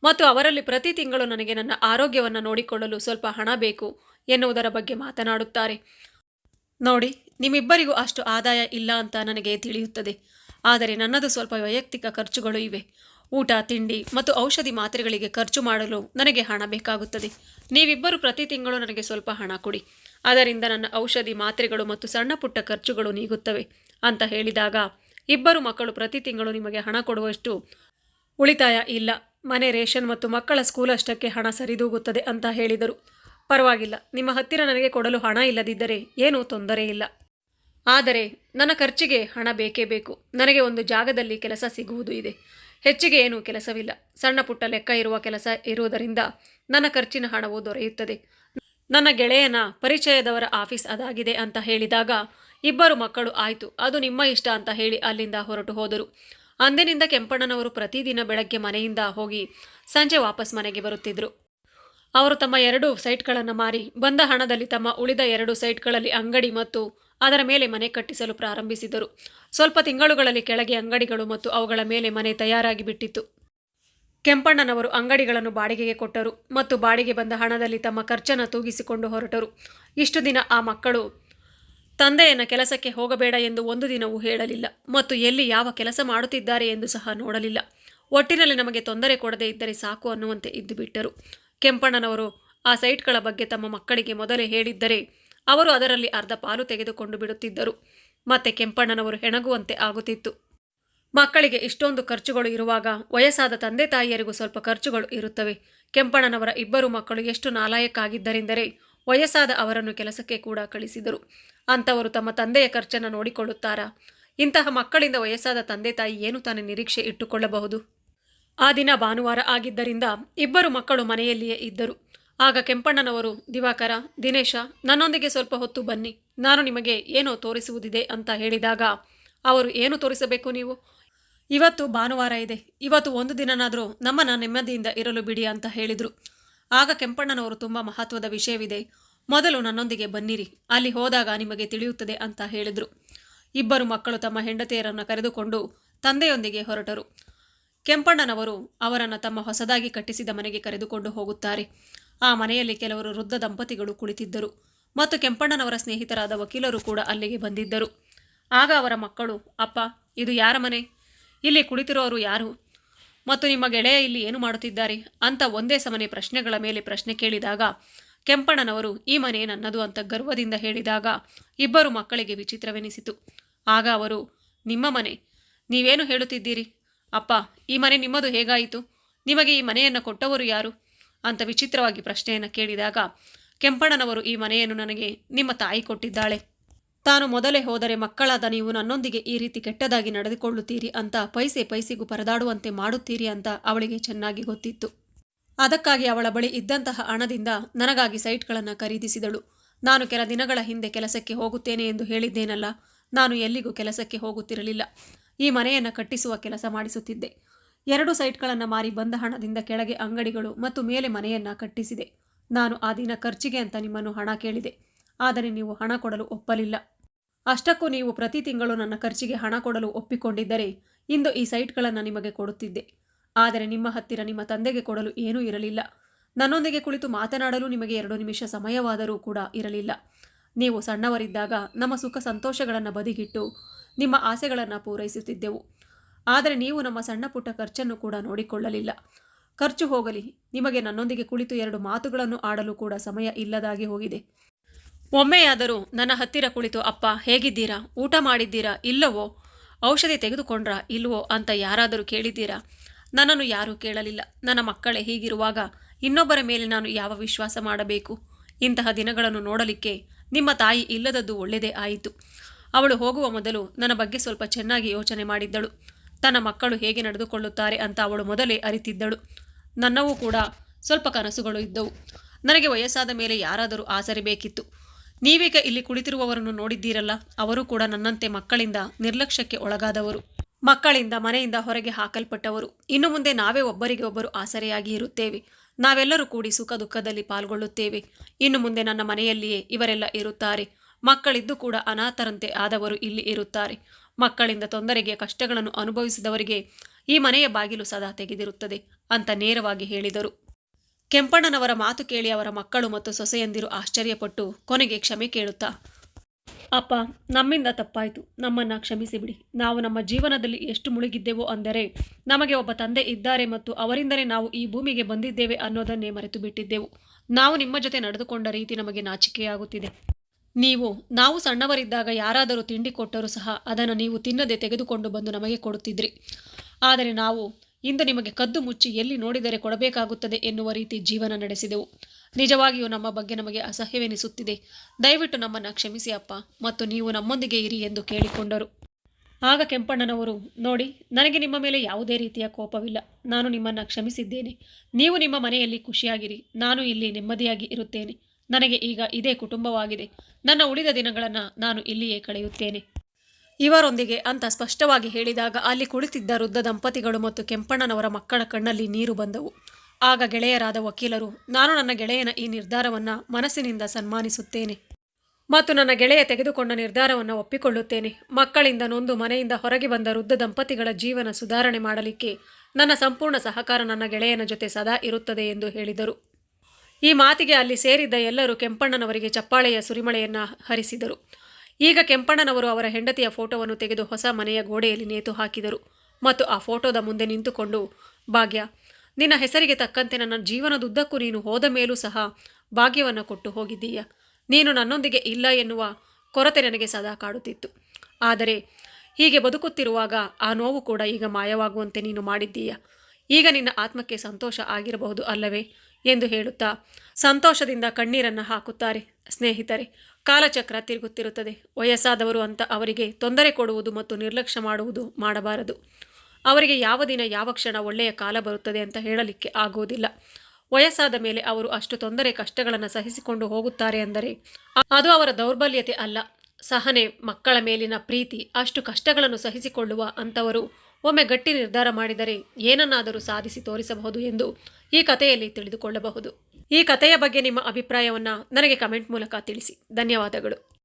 ಮತ್ತು ಅವರಲ್ಲಿ ಪ್ರತಿ ತಿಂಗಳು ನನಗೆ ನನ್ನ ಆರೋಗ್ಯವನ್ನು ನೋಡಿಕೊಳ್ಳಲು ಸ್ವಲ್ಪ ಹಣ ಬೇಕು ಎನ್ನುವುದರ ಬಗ್ಗೆ ಮಾತನಾಡುತ್ತಾರೆ. ನೋಡಿ, ನಿಮ್ಮಿಬ್ಬರಿಗೂ ಅಷ್ಟು ಆದಾಯ ಇಲ್ಲ ಅಂತ ನನಗೆ ತಿಳಿಯುತ್ತದೆ. ಆದರೆ ನನ್ನದು ಸ್ವಲ್ಪ ವೈಯಕ್ತಿಕ ಖರ್ಚುಗಳು ಇವೆ. ಊಟ, ತಿಂಡಿ ಮತ್ತು ಔಷಧಿ ಮಾತ್ರೆಗಳಿಗೆ ಖರ್ಚು ಮಾಡಲು ನನಗೆ ಹಣ ಬೇಕಾಗುತ್ತದೆ. ನೀವಿಬ್ಬರು ಪ್ರತಿ ತಿಂಗಳು ನನಗೆ ಸ್ವಲ್ಪ ಹಣ ಕೊಡಿ. ಅದರಿಂದ ನನ್ನ ಔಷಧಿ ಮಾತ್ರೆಗಳು ಮತ್ತು ಸಣ್ಣ ಪುಟ್ಟ ಖರ್ಚುಗಳು ನೀಗುತ್ತವೆ. ಅಂತ ಹೇಳಿದಾಗ, ಇಬ್ಬರು ಮಕ್ಕಳು ಪ್ರತಿ ತಿಂಗಳು ನಿಮಗೆ ಹಣ ಕೊಡುವಷ್ಟು ಉಳಿತಾಯ ಇಲ್ಲ. ಮನೆ ರೇಷನ್ ಮತ್ತು ಮಕ್ಕಳ ಸ್ಕೂಲ್ ಅಷ್ಟಕ್ಕೆ ಹಣ ಸರಿದೂಗುತ್ತದೆ ಅಂತ ಹೇಳಿದರು. ಪರವಾಗಿಲ್ಲ. ನಿಮ್ಮ ಹತ್ತಿರ ನನಗೆ ಕೊಡಲು ಹಣ ಇಲ್ಲದಿದ್ದರೆ ಏನೂ ತೊಂದರೆ ಇಲ್ಲ. ಆದರೆ ನನ್ನ ಖರ್ಚಿಗೆ ಹಣ ಬೇಕೇ ಬೇಕು. ನನಗೆ ಒಂದು ಜಾಗದಲ್ಲಿ ಕೆಲಸ ಸಿಗುವುದು ಇದೆ. ಹೆಚ್ಚಿಗೆ ಏನೂ ಕೆಲಸವಿಲ್ಲ. ಸಣ್ಣ ಪುಟ್ಟ ಲೆಕ್ಕ ಇರುವ ಕೆಲಸ ಇರುವುದರಿಂದ ನನ್ನ ಖರ್ಚಿನ ಹಣವು ದೊರೆಯುತ್ತದೆ. ನನ್ನ ಗೆಳೆಯನ ಪರಿಚಯದವರ ಆಫೀಸ್ ಅದಾಗಿದೆ ಅಂತ ಹೇಳಿದಾಗ ಇಬ್ಬರು ಮಕ್ಕಳು ಆಯಿತು. ಅದು ನಿಮ್ಮ ಇಷ್ಟ ಅಂತ ಹೇಳಿ ಅಲ್ಲಿಂದ ಹೊರಟು ಹೋದರು. ಅಂದಿನಿಂದ ಕೆಂಪಣ್ಣನವರು ಪ್ರತಿದಿನ ಬೆಳಗ್ಗೆ ಮನೆಯಿಂದ ಹೋಗಿ ಸಂಜೆ ವಾಪಸ್ ಮನೆಗೆ ಬರುತ್ತಿದ್ದರು ಅವರು ತಮ್ಮ ಎರಡು ಸೈಟ್ಗಳನ್ನು ಮಾರಿ, ಬಂದ ಹಣದಲ್ಲಿ ತಮ್ಮ ಉಳಿದ ಎರಡು ಸೈಟ್ಗಳಲ್ಲಿ ಅಂಗಡಿ ಮತ್ತು ಅದರ ಮೇಲೆ ಮನೆ ಕಟ್ಟಿಸಲು ಪ್ರಾರಂಭಿಸಿದರು. ಸ್ವಲ್ಪ ತಿಂಗಳುಗಳಲ್ಲಿ ಕೆಳಗೆ ಅಂಗಡಿಗಳು ಮತ್ತು ಅವುಗಳ ಮೇಲೆ ಮನೆ ತಯಾರಾಗಿ ಬಿಟ್ಟಿತ್ತು. ಕೆಂಪಣ್ಣನವರು ಅಂಗಡಿಗಳನ್ನು ಬಾಡಿಗೆಗೆ ಕೊಟ್ಟರು ಮತ್ತು ಬಾಡಿಗೆ ಬಂದ ಹಣದಲ್ಲಿ ತಮ್ಮ ಖರ್ಚನ್ನು ತೂಗಿಸಿಕೊಂಡು ಹೊರಟರು. ಇಷ್ಟು ದಿನ ಆ ಮಕ್ಕಳು ತಂದೆಯನ್ನ ಕೆಲಸಕ್ಕೆ ಹೋಗಬೇಡ ಎಂದು ಒಂದು ದಿನವೂ ಹೇಳಲಿಲ್ಲ ಮತ್ತು ಎಲ್ಲಿ ಯಾವ ಕೆಲಸ ಮಾಡುತ್ತಿದ್ದಾರೆ ಎಂದು ಸಹ ನೋಡಲಿಲ್ಲ. ಒಟ್ಟಿನಲ್ಲಿ ನಮಗೆ ತೊಂದರೆ ಕೊಡದೇ ಇದ್ದರೆ ಸಾಕು ಅನ್ನುವಂತೆ ಇದ್ದು ಬಿಟ್ಟರು ಕೆಂಪಣ್ಣನವರು ಆ ಸೈಟ್ಗಳ ಬಗ್ಗೆ ತಮ್ಮ ಮಕ್ಕಳಿಗೆ ಮೊದಲೇ ಹೇಳಿದ್ದರೆ ಅವರು ಅದರಲ್ಲಿ ಅರ್ಧ ಪಾಲು ತೆಗೆದುಕೊಂಡು ಬಿಡುತ್ತಿದ್ದರು. ಮತ್ತೆ ಕೆಂಪಣ್ಣನವರು ಹೆಣಗುವಂತೆ ಆಗುತ್ತಿತ್ತು. ಮಕ್ಕಳಿಗೆ ಇಷ್ಟೊಂದು ಖರ್ಚುಗಳು ಇರುವಾಗ ವಯಸ್ಸಾದ ತಂದೆ ತಾಯಿಯರಿಗೂ ಸ್ವಲ್ಪ ಖರ್ಚುಗಳು ಇರುತ್ತವೆ. ಕೆಂಪಣ್ಣನವರ ಇಬ್ಬರು ಮಕ್ಕಳು ಎಷ್ಟು ನಾಲಾಯಕ್ಕಾಗಿದ್ದರೆಂದರೆ ವಯಸ್ಸಾದ ಅವರನ್ನು ಕೆಲಸಕ್ಕೆ ಕೂಡ ಕಳಿಸಿದರು. ಅಂಥವರು ತಮ್ಮ ತಂದೆಯ ಖರ್ಚನ್ನು ನೋಡಿಕೊಳ್ಳುತ್ತಾರಾ? ಇಂತಹ ಮಕ್ಕಳಿಂದ ವಯಸ್ಸಾದ ತಂದೆ ತಾಯಿ ಏನು ತಾನೇ ನಿರೀಕ್ಷೆ ಇಟ್ಟುಕೊಳ್ಳಬಹುದು? ಆ ದಿನ ಭಾನುವಾರ ಆಗಿದ್ದರಿಂದ ಇಬ್ಬರು ಮಕ್ಕಳು ಮನೆಯಲ್ಲಿಯೇ ಇದ್ದರು. ಆಗ ಕೆಂಪಣ್ಣನವರು, ದಿವಾಕರ, ದಿನೇಶ, ನನ್ನೊಂದಿಗೆ ಸ್ವಲ್ಪ ಹೊತ್ತು ಬನ್ನಿ. ನಾನು ನಿಮಗೆ ಏನೋ ತೋರಿಸುವುದಿದೆ ಅಂತ ಹೇಳಿದಾಗ ಅವರು ಏನು ತೋರಿಸಬೇಕು ನೀವು? ಇವತ್ತು ಭಾನುವಾರ ಇದೆ. ಇವತ್ತು ಒಂದು ದಿನನಾದರೂ ನಮ್ಮನ್ನು ನೆಮ್ಮದಿಯಿಂದ ಇರಲು ಬಿಡಿ ಅಂತ ಹೇಳಿದರು. ಆಗ ಕೆಂಪಣ್ಣನವರು ತುಂಬ ಮಹತ್ವದ ವಿಷಯವಿದೆ. ಮೊದಲು ನನ್ನೊಂದಿಗೆ ಬನ್ನಿರಿ, ಅಲ್ಲಿ ಹೋದಾಗ ನಿಮಗೆ ತಿಳಿಯುತ್ತದೆ ಅಂತ ಹೇಳಿದರು. ಇಬ್ಬರು ಮಕ್ಕಳು ತಮ್ಮ ಹೆಂಡತಿಯರನ್ನು ಕರೆದುಕೊಂಡು ತಂದೆಯೊಂದಿಗೆ ಹೊರಟರು. ಕೆಂಪಣ್ಣನವರು ಅವರನ್ನು ತಮ್ಮ ಹೊಸದಾಗಿ ಕಟ್ಟಿಸಿದ ಮನೆಗೆ ಕರೆದುಕೊಂಡು ಹೋಗುತ್ತಾರೆ. ಆ ಮನೆಯಲ್ಲಿ ಕೆಲವರು ವೃದ್ಧ ದಂಪತಿಗಳು ಕುಳಿತಿದ್ದರು ಮತ್ತು ಕೆಂಪಣ್ಣನವರ ಸ್ನೇಹಿತರಾದ ವಕೀಲರು ಕೂಡ ಅಲ್ಲಿಗೆ ಬಂದಿದ್ದರು. ಆಗ ಅವರ ಮಕ್ಕಳು, ಅಪ್ಪ, ಇದು ಯಾರ ಮನೆ? ಇಲ್ಲಿ ಕುಳಿತಿರೋರು ಯಾರು? ಮತ್ತು ನಿಮ್ಮ ಗೆಳೆಯ ಇಲ್ಲಿ ಏನು ಮಾಡುತ್ತಿದ್ದಾರೆ? ಅಂತ ಒಂದೇ ಸಮನೆ ಪ್ರಶ್ನೆಗಳ ಮೇಲೆ ಪ್ರಶ್ನೆ ಕೇಳಿದಾಗ ಕೆಂಪಣ್ಣನವರು ಈ ಮನೆ ನನ್ನದು ಅಂತ ಗರ್ವದಿಂದ ಹೇಳಿದಾಗ ಇಬ್ಬರು ಮಕ್ಕಳಿಗೆ ವಿಚಿತ್ರವೆನಿಸಿತು. ಆಗ ಅವರು, ನಿಮ್ಮ ಮನೆ, ನೀವೇನು ಹೇಳುತ್ತಿದ್ದೀರಿ? ಅಪ್ಪ, ಈ ಮನೆ ನಿಮ್ಮದು ಹೇಗಾಯಿತು? ನಿಮಗೆ ಈ ಮನೆಯನ್ನು ಕೊಟ್ಟವರು ಯಾರು? ಅಂತ ವಿಚಿತ್ರವಾಗಿ ಪ್ರಶ್ನೆಯನ್ನು ಕೇಳಿದಾಗ, ಕೆಂಪಣ್ಣನವರು ಈ ಮನೆಯನ್ನು ನನಗೆ ನಿಮ್ಮ ತಾಯಿ ಕೊಟ್ಟಿದ್ದಾಳೆ. ತಾನು ಮೊದಲೇ ಹೋದರೆ ಮಕ್ಕಳಾದ ನೀವು ನನ್ನೊಂದಿಗೆ ಈ ರೀತಿ ಕೆಟ್ಟದಾಗಿ ನಡೆದುಕೊಳ್ಳುತ್ತೀರಿ ಅಂತ ಪೈಸೆ ಪೈಸೆಗೂ ಪರದಾಡುವಂತೆ ಮಾಡುತ್ತೀರಿ ಅಂತ ಅವಳಿಗೆ ಚೆನ್ನಾಗಿ ಗೊತ್ತಿತ್ತು. ಅದಕ್ಕಾಗಿ ಅವಳ ಬಳಿ ಇದ್ದಂತಹ ಹಣದಿಂದ ನನಗಾಗಿ ಸೈಟ್ಗಳನ್ನು ಖರೀದಿಸಿದಳು. ನಾನು ಕೆಲ ದಿನಗಳ ಹಿಂದೆ ಕೆಲಸಕ್ಕೆ ಹೋಗುತ್ತೇನೆ ಎಂದು ಹೇಳಿದ್ದೇನಲ್ಲ, ನಾನು ಎಲ್ಲಿಗೂ ಕೆಲಸಕ್ಕೆ ಹೋಗುತ್ತಿರಲಿಲ್ಲ. ಈ ಮನೆಯನ್ನು ಕಟ್ಟಿಸುವ ಕೆಲಸ ಮಾಡಿಸುತ್ತಿದ್ದೆ. ಎರಡು ಸೈಟ್ಗಳನ್ನು ಮಾರಿ ಬಂದ ಹಣದಿಂದ ಕೆಳಗೆ ಅಂಗಡಿಗಳು ಮತ್ತು ಮೇಲೆ ಮನೆಯನ್ನು ಕಟ್ಟಿಸಿದೆ. ನಾನು ಆ ದಿನ ಖರ್ಚಿಗೆ ಅಂತ ನಿಮ್ಮನ್ನು ಹಣ ಕೇಳಿದೆ. ಆದರೆ ನೀವು ಹಣ ಕೊಡಲು ಒಪ್ಪಲಿಲ್ಲ. ಅಷ್ಟಕ್ಕೂ ನೀವು ಪ್ರತಿ ತಿಂಗಳು ನನ್ನ ಖರ್ಚಿಗೆ ಹಣ ಕೊಡಲು ಒಪ್ಪಿಕೊಂಡಿದ್ದರೆ ಇಂದು ಈ ಸೈಟ್ಗಳನ್ನು ನಿಮಗೆ ಕೊಡುತ್ತಿದ್ದೆ. ಆದರೆ ನಿಮ್ಮ ಹತ್ತಿರ ನಿಮ್ಮ ತಂದೆಗೆ ಕೊಡಲು ಏನೂ ಇರಲಿಲ್ಲ. ನನ್ನೊಂದಿಗೆ ಕುಳಿತು ಮಾತನಾಡಲು ನಿಮಗೆ ಎರಡು ನಿಮಿಷ ಸಮಯವಾದರೂ ಕೂಡ ಇರಲಿಲ್ಲ. ನೀವು ಸಣ್ಣವರಿದ್ದಾಗ ನಮ್ಮ ಸುಖ ಸಂತೋಷಗಳನ್ನು ಬದಿಗಿಟ್ಟು ನಿಮ್ಮ ಆಸೆಗಳನ್ನು ಪೂರೈಸುತ್ತಿದ್ದೆವು. ಆದರೆ ನೀವು ನಮ್ಮ ಸಣ್ಣ ಪುಟ್ಟ ಖರ್ಚನ್ನು ಕೂಡ ನೋಡಿಕೊಳ್ಳಲಿಲ್ಲ. ಖರ್ಚು ಹೋಗಲಿ, ನಿಮಗೆ ನನ್ನೊಂದಿಗೆ ಕುಳಿತು ಎರಡು ಮಾತುಗಳನ್ನು ಆಡಲು ಕೂಡ ಸಮಯ ಇಲ್ಲದಾಗಿ ಹೋಗಿದೆ. ಒಮ್ಮೆಯಾದರೂ ನನ್ನ ಹತ್ತಿರ ಕುಳಿತು, ಅಪ್ಪ, ಹೇಗಿದ್ದೀರಾ? ಊಟ ಮಾಡಿದ್ದೀರಾ? ಇಲ್ಲವೋ? ಔಷಧಿ ತೆಗೆದುಕೊಂಡ್ರಾ? ಇಲ್ವೋ ಅಂತ ಯಾರಾದರೂ ಕೇಳಿದ್ದೀರಾ? ನನ್ನನ್ನು ಯಾರೂ ಕೇಳಲಿಲ್ಲ. ನನ್ನ ಮಕ್ಕಳೇ ಹೀಗಿರುವಾಗ ಇನ್ನೊಬ್ಬರ ಮೇಲೆ ನಾನು ಯಾವ ವಿಶ್ವಾಸ ಮಾಡಬೇಕು? ಇಂತಹ ದಿನಗಳನ್ನು ನೋಡಲಿಕ್ಕೆ ನಿಮ್ಮ ತಾಯಿ ಇಲ್ಲದದ್ದು ಒಳ್ಳೆಯದೇ ಆಯಿತು. ಅವಳು ಹೋಗುವ ಮೊದಲು ನನ್ನ ಬಗ್ಗೆ ಸ್ವಲ್ಪ ಚೆನ್ನಾಗಿ ಯೋಚನೆ ಮಾಡಿದ್ದಳು. ತನ್ನ ಮಕ್ಕಳು ಹೇಗೆ ನಡೆದುಕೊಳ್ಳುತ್ತಾರೆ ಅಂತ ಅವಳು ಮೊದಲೇ ಅರಿತಿದ್ದಳು. ನನ್ನವೂ ಕೂಡ ಸ್ವಲ್ಪ ಕನಸುಗಳು ಇದ್ದವು. ನನಗೆ ವಯಸ್ಸಾದ ಮೇಲೆ ಯಾರಾದರೂ ಆಸರೆ ಬೇಕಿತ್ತು ನೀವೀಗ ಇಲ್ಲಿ ಕುಳಿತಿರುವವರನ್ನು ನೋಡಿದ್ದೀರಲ್ಲ, ಅವರು ಕೂಡ ನನ್ನಂತೆ ಮಕ್ಕಳಿಂದ ನಿರ್ಲಕ್ಷ್ಯಕ್ಕೆ ಒಳಗಾದವರು. ಮಕ್ಕಳಿಂದ ಮನೆಯಿಂದ ಹೊರಗೆ ಹಾಕಲ್ಪಟ್ಟವರು. ಇನ್ನು ಮುಂದೆ ನಾವೇ ಒಬ್ಬರಿಗೆ ಒಬ್ಬರು ಆಸರೆಯಾಗಿ ಇರುತ್ತೇವೆ. ನಾವೆಲ್ಲರೂ ಕೂಡಿ ಸುಖ ದುಃಖದಲ್ಲಿ ಪಾಲ್ಗೊಳ್ಳುತ್ತೇವೆ. ಇನ್ನು ಮುಂದೆ ನನ್ನ ಮನೆಯಲ್ಲಿಯೇ ಇವರೆಲ್ಲ ಇರುತ್ತಾರೆ. ಮಕ್ಕಳಿದ್ದು ಕೂಡ ಅನಾಥರಂತೆ ಆದವರು ಇಲ್ಲಿ ಇರುತ್ತಾರೆ. ಮಕ್ಕಳಿಂದ ತೊಂದರೆಗೆ, ಕಷ್ಟಗಳನ್ನು ಅನುಭವಿಸಿದವರಿಗೆ ಈ ಮನೆಯ ಬಾಗಿಲು ಸದಾ ತೆಗೆದಿರುತ್ತದೆ ಅಂತ ನೇರವಾಗಿ ಹೇಳಿದರು. ಕೆಂಪಣ್ಣನವರ ಮಾತು ಕೇಳಿ ಅವರ ಮಕ್ಕಳು ಮತ್ತು ಸೊಸೆಯಂದಿರು ಆಶ್ಚರ್ಯಪಟ್ಟು ಕೊನೆಗೆ ಕ್ಷಮೆ ಕೇಳುತ್ತಾ ಅಪ್ಪ, ನಮ್ಮಿಂದ ತಪ್ಪಾಯಿತು. ನಮ್ಮನ್ನು ಕ್ಷಮಿಸಿಬಿಡಿ ನಾವು ನಮ್ಮ ಜೀವನದಲ್ಲಿ ಎಷ್ಟು ಮುಳುಗಿದ್ದೆವು ಅಂದರೆ, ನಮಗೆ ಒಬ್ಬ ತಂದೆ ಇದ್ದಾರೆ ಮತ್ತು ಅವರಿಂದಲೇ ನಾವು ಈ ಭೂಮಿಗೆ ಬಂದಿದ್ದೇವೆ ಅನ್ನೋದನ್ನೇ ಮರೆತು ಬಿಟ್ಟಿದ್ದೆವು ನಾವು ನಿಮ್ಮ ಜೊತೆ ನಡೆದುಕೊಂಡ ರೀತಿ ನಮಗೆ ನಾಚಿಕೆಯಾಗುತ್ತಿದೆ. ನೀವು, ನಾವು ಸಣ್ಣವರಿದ್ದಾಗ ಯಾರಾದರೂ ತಿಂಡಿ ಕೊಟ್ಟರೂ ಸಹ ಅದನ್ನು ನೀವು ತಿನ್ನದೆ ತೆಗೆದುಕೊಂಡು ಬಂದು ನಮಗೆ ಕೊಡುತ್ತಿದ್ರಿ. ಆದರೆ ನಾವು ಇಂದು ನಿಮಗೆ ಕದ್ದು ಮುಚ್ಚಿ ಎಲ್ಲಿ ನೋಡಿದರೆ ಕೊಡಬೇಕಾಗುತ್ತದೆ ಎನ್ನುವ ರೀತಿ ಜೀವನ ನಡೆಸಿದೆವು. ನಿಜವಾಗಿಯೂ ನಮ್ಮ ಬಗ್ಗೆ ನಮಗೆ ಅಸಹ್ಯವೆನಿಸುತ್ತಿದೆ. ದಯವಿಟ್ಟು ನಮ್ಮನ್ನು ಕ್ಷಮಿಸಿ ಅಪ್ಪ, ಮತ್ತು ನೀವು ನಮ್ಮೊಂದಿಗೆ ಇರಿ ಎಂದು ಕೇಳಿಕೊಂಡರು. ಆಗ ಕೆಂಪಣ್ಣನವರು, ನೋಡಿ, ನನಗೆ ನಿಮ್ಮ ಮೇಲೆ ಯಾವುದೇ ರೀತಿಯ ಕೋಪವಿಲ್ಲ. ನಾನು ನಿಮ್ಮನ್ನು ಕ್ಷಮಿಸಿದ್ದೇನೆ. ನೀವು ನಿಮ್ಮ ಮನೆಯಲ್ಲಿ ಖುಷಿಯಾಗಿರಿ. ನಾನು ಇಲ್ಲಿ ನೆಮ್ಮದಿಯಾಗಿ ಇರುತ್ತೇನೆ. ನನಗೆ ಈಗ ಇದೇ ಕುಟುಂಬವಾಗಿದೆ. ನನ್ನ ಉಳಿದ ದಿನಗಳನ್ನು ನಾನು ಇಲ್ಲಿಯೇ ಕಳೆಯುತ್ತೇನೆ. ಇವರೊಂದಿಗೆ ಅಂತ ಸ್ಪಷ್ಟವಾಗಿ ಹೇಳಿದಾಗ ಅಲ್ಲಿ ಕುಳಿತಿದ್ದ ವೃದ್ಧ ದಂಪತಿಗಳು ಮತ್ತು ಕೆಂಪಣ್ಣನವರ ಮಕ್ಕಳ ಕಣ್ಣಲ್ಲಿ ನೀರು ಬಂದವು. ಆಗ ಗೆಳೆಯರಾದ ವಕೀಲರು, ನಾನು ನನ್ನ ಗೆಳೆಯನ ಈ ನಿರ್ಧಾರವನ್ನು ಮನಸ್ಸಿನಿಂದ ಸನ್ಮಾನಿಸುತ್ತೇನೆ ಮತ್ತು ನನ್ನ ಗೆಳೆಯ ತೆಗೆದುಕೊಂಡ ನಿರ್ಧಾರವನ್ನು ಒಪ್ಪಿಕೊಳ್ಳುತ್ತೇನೆ. ಮಕ್ಕಳಿಂದ ನೊಂದು ಮನೆಯಿಂದ ಹೊರಗೆ ಬಂದ ವೃದ್ಧ ದಂಪತಿಗಳ ಜೀವನ ಸುಧಾರಣೆ ಮಾಡಲಿಕ್ಕೆ ನನ್ನ ಸಂಪೂರ್ಣ ಸಹಕಾರ ನನ್ನ ಗೆಳೆಯನ ಜೊತೆ ಸದಾ ಇರುತ್ತದೆ ಎಂದು ಹೇಳಿದರು. ಈ ಮಾತಿಗೆ ಅಲ್ಲಿ ಸೇರಿದ್ದ ಎಲ್ಲರೂ ಕೆಂಪಣ್ಣನವರಿಗೆ ಚಪ್ಪಾಳೆಯ ಸುರಿಮಳೆಯನ್ನು ಹರಿಸಿದರು. ಈಗ ಕೆಂಪಣ್ಣನವರು ಅವರ ಹೆಂಡತಿಯ ಫೋಟೋವನ್ನು ತೆಗೆದು ಹೊಸ ಮನೆಯ ಗೋಡೆಯಲ್ಲಿ ನೇತು ಹಾಕಿದರು. ಮತ್ತು ಆ ಫೋಟೋದ ಮುಂದೆ ನಿಂತುಕೊಂಡು, ಭಾಗ್ಯ, ನಿನ್ನ ಹೆಸರಿಗೆ ತಕ್ಕಂತೆ ನನ್ನ ಜೀವನದುದ್ದಕ್ಕೂ ನೀನು ಹೋದ ಮೇಲೂ ಸಹ ಭಾಗ್ಯವನ್ನು ಕೊಟ್ಟು ಹೋಗಿದ್ದೀಯ. ನೀನು ನನ್ನೊಂದಿಗೆ ಇಲ್ಲ ಎನ್ನುವ ಕೊರತೆ ನನಗೆ ಸದಾ ಕಾಡುತ್ತಿತ್ತು. ಆದರೆ ಹೀಗೆ ಬದುಕುತ್ತಿರುವಾಗ ಆ ನೋವು ಕೂಡ ಈಗ ಮಾಯವಾಗುವಂತೆ ನೀನು ಮಾಡಿದ್ದೀಯ. ಈಗ ನಿನ್ನ ಆತ್ಮಕ್ಕೆ ಸಂತೋಷ ಆಗಿರಬಹುದು ಅಲ್ಲವೇ? ಎಂದು ಹೇಳುತ್ತಾ ಸಂತೋಷದಿಂದ ಕಣ್ಣೀರನ್ನು ಹಾಕುತ್ತಾರೆ. ಸ್ನೇಹಿತರೆ, ಕಾಲಚಕ್ರ ತಿರುಗುತ್ತಿರುತ್ತದೆ. ವಯಸ್ಸಾದವರು ಅಂತ ಅವರಿಗೆ ತೊಂದರೆ ಕೊಡುವುದು ಮತ್ತು ನಿರ್ಲಕ್ಷ್ಯ ಮಾಡುವುದು ಮಾಡಬಾರದು. ಅವರಿಗೆ ಯಾವ ದಿನ ಯಾವ ಕ್ಷಣ ಒಳ್ಳೆಯ ಕಾಲ ಬರುತ್ತದೆ ಅಂತ ಹೇಳಲಿಕ್ಕೆ ಆಗುವುದಿಲ್ಲ. ವಯಸ್ಸಾದ ಮೇಲೆ ಅವರು ಅಷ್ಟು ತೊಂದರೆ ಕಷ್ಟಗಳನ್ನು ಸಹಿಸಿಕೊಂಡು ಹೋಗುತ್ತಾರೆ ಅಂದರೆ ಅದು ಅವರ ದೌರ್ಬಲ್ಯತೆ ಅಲ್ಲ. ಸಹನೆ, ಮಕ್ಕಳ ಮೇಲಿನ ಪ್ರೀತಿ, ಅಷ್ಟು ಕಷ್ಟಗಳನ್ನು ಸಹಿಸಿಕೊಳ್ಳುವ ಅಂಥವರು ಒಮ್ಮೆ ಗಟ್ಟಿ ನಿರ್ಧಾರ ಮಾಡಿದರೆ ಏನನ್ನಾದರೂ ಸಾಧಿಸಿ ತೋರಿಸಬಹುದು ಎಂದು ಈ ಕಥೆಯಲ್ಲಿ ತಿಳಿದುಕೊಳ್ಳಬಹುದು. ಈ ಕಥೆಯ ಬಗ್ಗೆ ನಿಮ್ಮ ಅಭಿಪ್ರಾಯವನ್ನು ನನಗೆ ಕಮೆಂಟ್ ಮೂಲಕ ತಿಳಿಸಿ. ಧನ್ಯವಾದಗಳು.